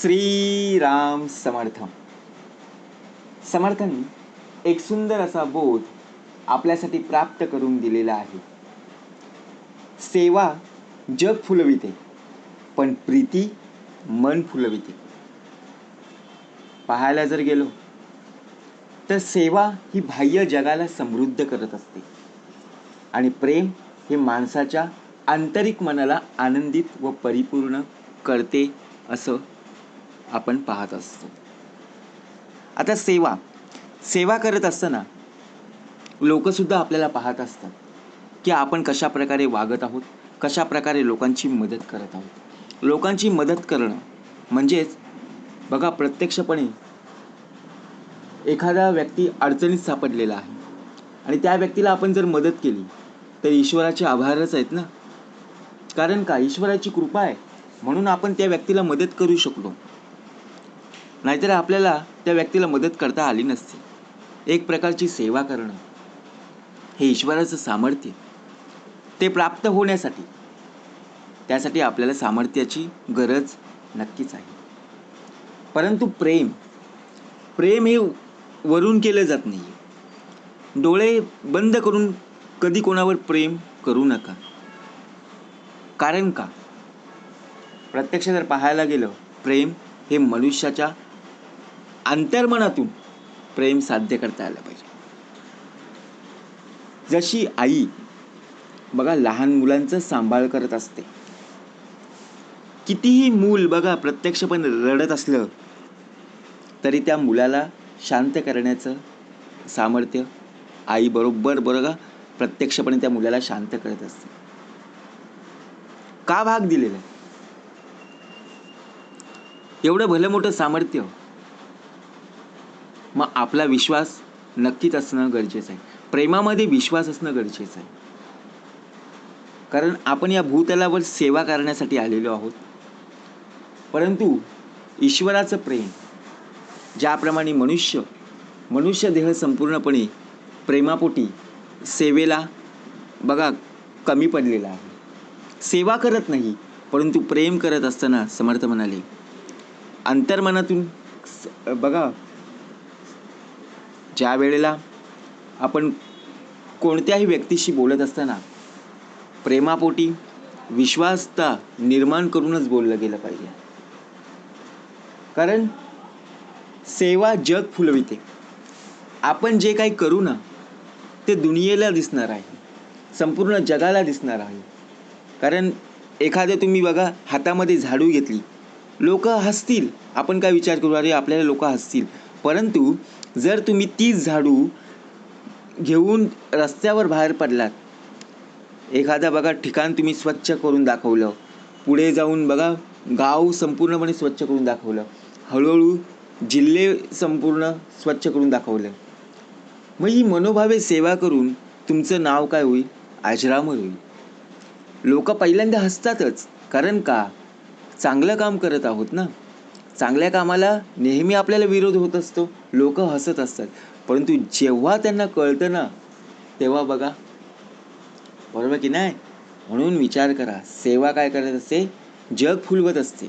श्रीराम समर्थ समर्थांनी एक सुंदर असा बोध आपल्यासाठी प्राप्त करून दिलेला आहे. सेवा जग फुलविते पण प्रीती मन फुलविते. पाहायला जर गेलो तर सेवा ही बाह्य जगाला समृद्ध करत असते. आणि प्रेम हे माणसाच्या आंतरिक मनाला आनंदित व परिपूर्ण करते असं आपण पाहत असतो. आता सेवा. सेवा करत असताना लोकसुद्धा आपल्याला पाहत असतात की आपण कशा प्रकारे वागत आहोत कशा प्रकारे लोकांची मदत करत आहोत. लोकांची मदत करणं म्हणजेच बघा प्रत्यक्षपणे एखादा व्यक्ती अडचणीत सापडलेला आहे आणि त्या व्यक्तीला आपण जर मदत केली तर ईश्वराचे आभारच आहेत ना? कारण का? ईश्वराची कृपा आहे. म्हणून आपण त्या व्यक्तीला मदत करू शकलो. नाहीतर आपल्याला त्या व्यक्तीला मदत करता आली नसती. एक प्रकारची सेवा करणं हे ईश्वराचं सामर्थ्य. ते प्राप्त होण्यासाठी. त्यासाठी आपल्याला सामर्थ्याची गरज नक्कीच आहे. परंतु प्रेम प्रेम हे वरून केलं जात नाही डोळे बंद करून कधी कोणावर प्रेम करू नका. कारण का? प्रत्यक्ष जर पाहायला गेलं प्रेम हे मनुष्याच्या अंतर्मनातून प्रेम साध्य करता आलं पाहिजे. जशी आई बघा लहान मुलांचं सांभाळ करत असते कितीही मूल बघा प्रत्यक्षपणे रडत असलं तरी त्या मुलाला शांत करण्याचं सामर्थ्य आई बरोबर बरोबर प्रत्यक्षपणे त्या मुलाला शांत करत असते. का भाग दिलेला? आहे एवढं भलं मोठं सामर्थ्य मग आपला विश्वास नक्कीच असणं गरजेचं आहे. प्रेमामध्ये विश्वास असणं गरजेचं आहे. कारण आपण या भूतलावर सेवा करण्यासाठी आलेलो आहोत. परंतु ईश्वराचं प्रेम ज्याप्रमाणे मनुष्य मनुष्य देह संपूर्णपणे प्रेमापोटी सेवेला बघा कमी पडलेला आहे. सेवा करत नाही परंतु प्रेम करत असताना समर्थ म्हणाले अंतर्मनातून बघा ज्या वेळेला आपण कोणत्याही व्यक्तीशी बोलत असताना प्रेमापोटी विश्वासता निर्माण करूनच बोललं गेलं पाहिजे. कारण सेवा जग फुलविते. आपण जे काही करू ना ते दुनियेला दिसणार आहे. संपूर्ण जगाला दिसणार आहे. कारण एखादं तुम्ही बघा हातामध्ये झाडू घेतली. लोक हसतील. आपण काय विचार करू? अरे आपल्याला लोक हसतील. परंतु जर तुम्ही तीच झाडू घेऊन रस्त्यावर बाहेर पडलात एखादा बघा ठिकाण तुम्ही स्वच्छ करून दाखवलं पुढे जाऊन बघा गाव संपूर्णपणे स्वच्छ करून दाखवलं हळूहळू जिल्हे संपूर्ण स्वच्छ करून दाखवलं. मग ही मनोभावे सेवा करून तुमचं नाव काय होईल? अजरामर होईल. लोक पहिल्यांदा हसतातच कारण का? चांगलं काम करत आहोत ना? चांगल्या कामाला नेहमी आपल्याला विरोध होत असतो. लोक हसत असतात. परंतु जेव्हा त्यांना कळतं ना तेव्हा बघा. बरोबर की नाही? म्हणून विचार करा. सेवा काय करत असते? जग फुलवत असते.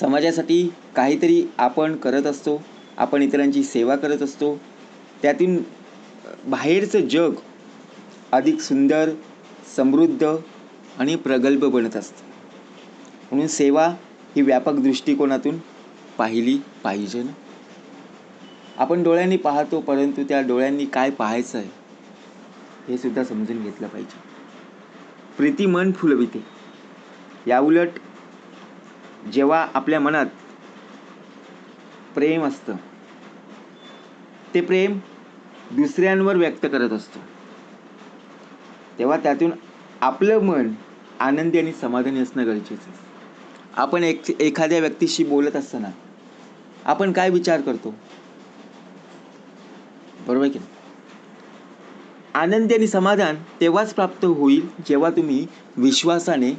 समाजासाठी काहीतरी आपण करत असतो. आपण इतरांची सेवा करत असतो. त्यातून बाहेरचं जग अधिक सुंदर समृद्ध आणि प्रगल्भ बनत असतं. म्हणून सेवा ही व्यापक दृष्टिकोनातून पाहिली पाहिजे ना? आपण डोळ्यांनी पाहतो परंतु त्या डोळ्यांनी काय पाहायचं आहे हे सुद्धा समजून घेतलं पाहिजे. प्रीती मन फुलविते. याउलट जेव्हा आपल्या मनात प्रेम असतं ते प्रेम दुसऱ्यांवर व्यक्त करत असतो. तेव्हा त्यातून आपलं मन आनंदी आणि समाधानी असणं गरजेचं आहे. आपण एक एखाद्या व्यक्तीशी बोलत असताना आपण काय विचार करतो? बरोबर की आनंदी आणि समाधान तेव्हाच प्राप्त होईल जेव्हा तुम्ही विश्वासाने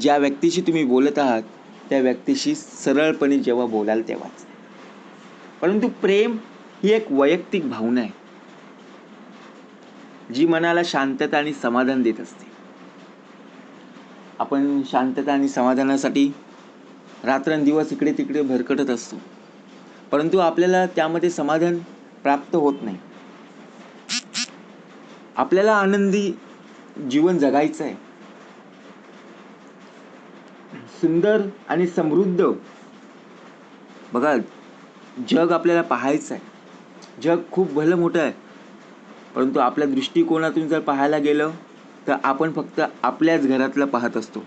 ज्या व्यक्तीशी तुम्ही बोलत आहात त्या व्यक्तीशी सरळपणे जेव्हा बोलाल तेव्हाच. परंतु प्रेम ही एक वैयक्तिक भावना आहे जी मनाला शांतता आणि समाधान देत असते. आपण शांतता आणि समाधानासाठी रात्रंदिवस इकडे तिकडे भरकटत असतो. परंतु आपल्याला त्यामध्ये समाधान प्राप्त होत नाही. आपल्याला आनंदी जीवन जगायचं आहे. सुंदर आणि समृद्ध बघा जग आपल्याला पाहायचं आहे. जग खूप भलं मोठं आहे. परंतु आपल्या दृष्टिकोनातून जर पाहायला गेलं तर आपण फक्त आपल्याच घरातलं पाहत असतो.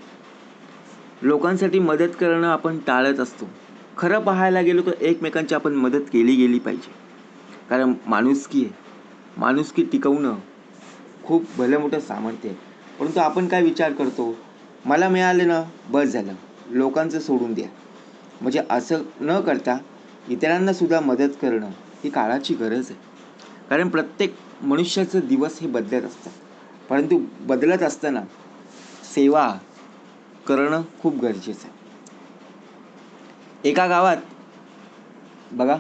लोकांसाठी मदत करणं आपण टाळत असतो. खरं पाहायला गेलो तर एकमेकांची आपण मदत केली गेली पाहिजे. कारण माणुसकी आहे. माणुसकी टिकवणं खूप भलं मोठं सामर्थ्य आहे. परंतु आपण काय विचार करतो? मला मिळालं ना बस झालं. लोकांचं सोडून द्या. म्हणजे असं न करता इतरांना सुद्धा मदत करणं ही काळाची गरज आहे. कारण प्रत्येक मनुष्याचं दिवस हे बदलत असतात. परंतु बदलत असताना सेवा करणं खूप गरजेचं आहे. एका गावात बघा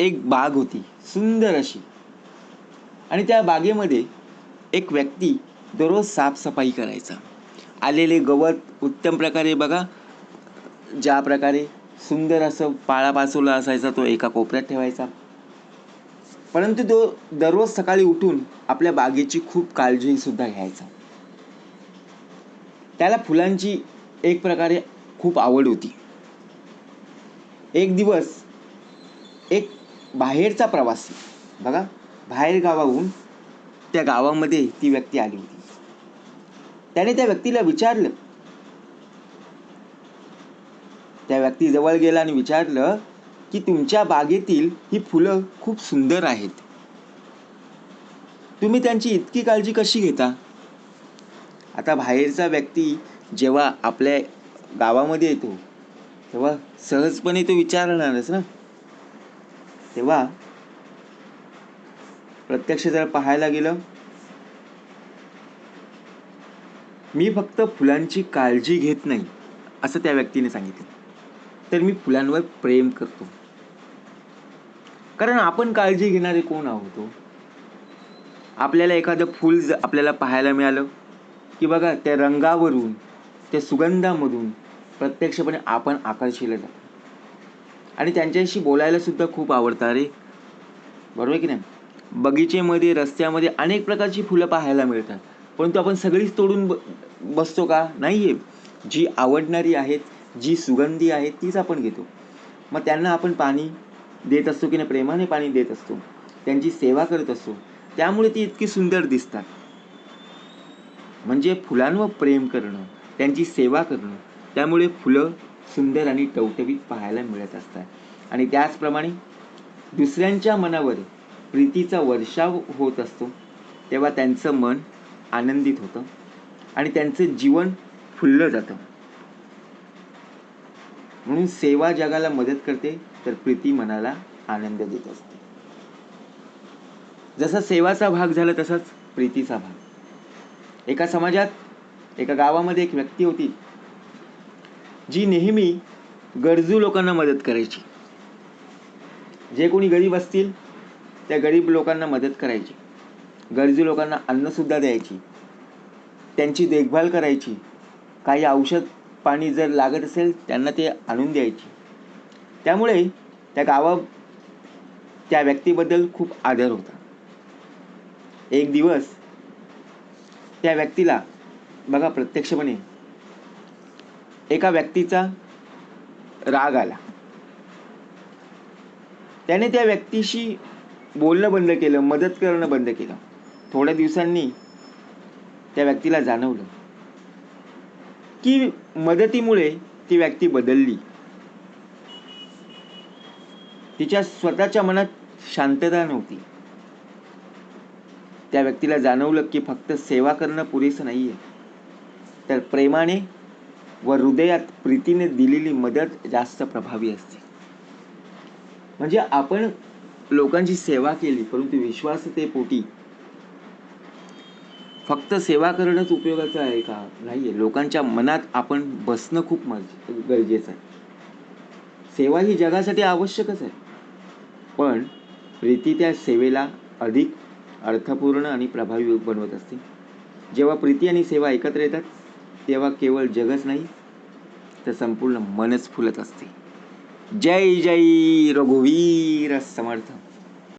एक बाग होती सुंदर अशी. आणि त्या बागेमध्ये एक व्यक्ती दररोज साफसफाई करायचा. आलेले गवत उत्तम प्रकारे बघा ज्या प्रकारे सुंदर असं पाळापाचोला असायचा तो एका कोपऱ्यात ठेवायचा. परंतु तो दररोज सकाळी उठून आपल्या बागेची खूप काळजी सुद्धा घ्यायचा. त्याला फुलांची एक प्रकारे खूप आवड होती. एक दिवस एक बाहेरचा प्रवासी बघा बाहेर गावाहून त्या गावामध्ये ती व्यक्ती आली होती. त्याने त्या व्यक्तीला विचारलं. त्या व्यक्ती जवळ गेला आणि विचारलं की तुमच्या बागेतील ही फुलं खूप सुंदर आहेत. तुम्ही त्यांची इतकी काळजी कशी घेता? आता बाहेरचा व्यक्ती जेव्हा आपल्या गावामध्ये येतो तेव्हा सहजपणे तो विचारणारच ना. तेव्हा प्रत्यक्ष जर पाहायला गेलं मी फक्त फुलांची काळजी घेत नाही असं त्या व्यक्तीने सांगितलं. तर मी फुलांवर प्रेम करतो. कारण आपण काळजी घेणारे कोण आहोत हो? आपल्याला एखादं फूल ज आपल्याला पाहायला मिळालं की बघा त्या रंगावरून त्या सुगंधामधून प्रत्यक्षपणे आपण आकर्षिले जातो आणि त्यांच्याशी बोलायला सुद्धा खूप आवडतं. अरे बरोबर आहे की नाही? बगीचेमध्ये रस्त्यामध्ये अनेक प्रकारची फुलं पाहायला मिळतात. परंतु आपण सगळीच तोडून ब बसतो का? नाही आहे जी आवडणारी आहेत जी सुगंधी आहेत तीच आपण घेतो. मग त्यांना आपण पाणी देत असतो की नाही? प्रेमाने पाणी देत असतो. त्यांची सेवा करत असतो. त्यामुळे ती इतकी सुंदर दिसतात. म्हणजे फुलांवर प्रेम करणं त्यांची सेवा करणं त्यामुळे फुलं सुंदर आणि टवटवीत पाहायला मिळत असतात. आणि त्याचप्रमाणे दुसऱ्यांच्या मनावर प्रीतीचा वर्षाव होत असतो तेव्हा त्यांचं मन आनंदित होतं आणि त्यांचं जीवन फुललं जातं. म्हणून सेवा जगाला मदत करते तर प्रीती मनाला आनंद देत असते. जसा सेवाचा भाग झाला तसाच प्रीतीचा भाग. एका समाजात एका गावामध्ये एक व्यक्ती होती जी नेहमी गरजू लोकांना मदत करायची. जे कोणी गरीब असतील त्या गरीब लोकांना मदत करायची. गरजू लोकांना अन्नसुद्धा द्यायची. त्यांची देखभाल करायची. काही औषध पाणी जर लागत असेल त्यांना ते आणून द्यायची. त्यामुळे त्या गावा त्या व्यक्तीबद्दल खूप आदर होता. एक दिवस त्या व्यक्तीला बघा प्रत्यक्षपणे एका व्यक्तीचा राग आला. त्याने त्या व्यक्तीशी बोलणं बंद केलं मदत करणं बंद केलं. थोड्या दिवसांनी त्या व्यक्तीला जाणवलं. की मदतीमुळे ती व्यक्ती बदलली. तिच्या स्वतःच्या मनात शांतता नव्हती. त्या व्यक्तीला जाणवलं की फक्त सेवा करणं पुरेसं नाही आहे तर प्रेमाने व हृदयात प्रीतीने दिलेली मदत जास्त प्रभावी असते. म्हणजे आपण लोकांची सेवा केली परंतु विश्वासतेपोटी फक्त सेवा करणंच उपयोगाचं आहे का? नाही आहे लोकांच्या मनात आपण बसणं खूप मज गरजेचं आहे. सेवा ही जगासाठी आवश्यकच आहे. पण प्रीती त्या सेवेला अधिक अर्थपूर्ण आणि प्रभावी बनवत असते. जेव्हा प्रीती आणि सेवा एकत्र येतात तेव्हा केवळ जगच नाही तर संपूर्ण मनच फुलत असते. जय जय रघुवीर समर्थ.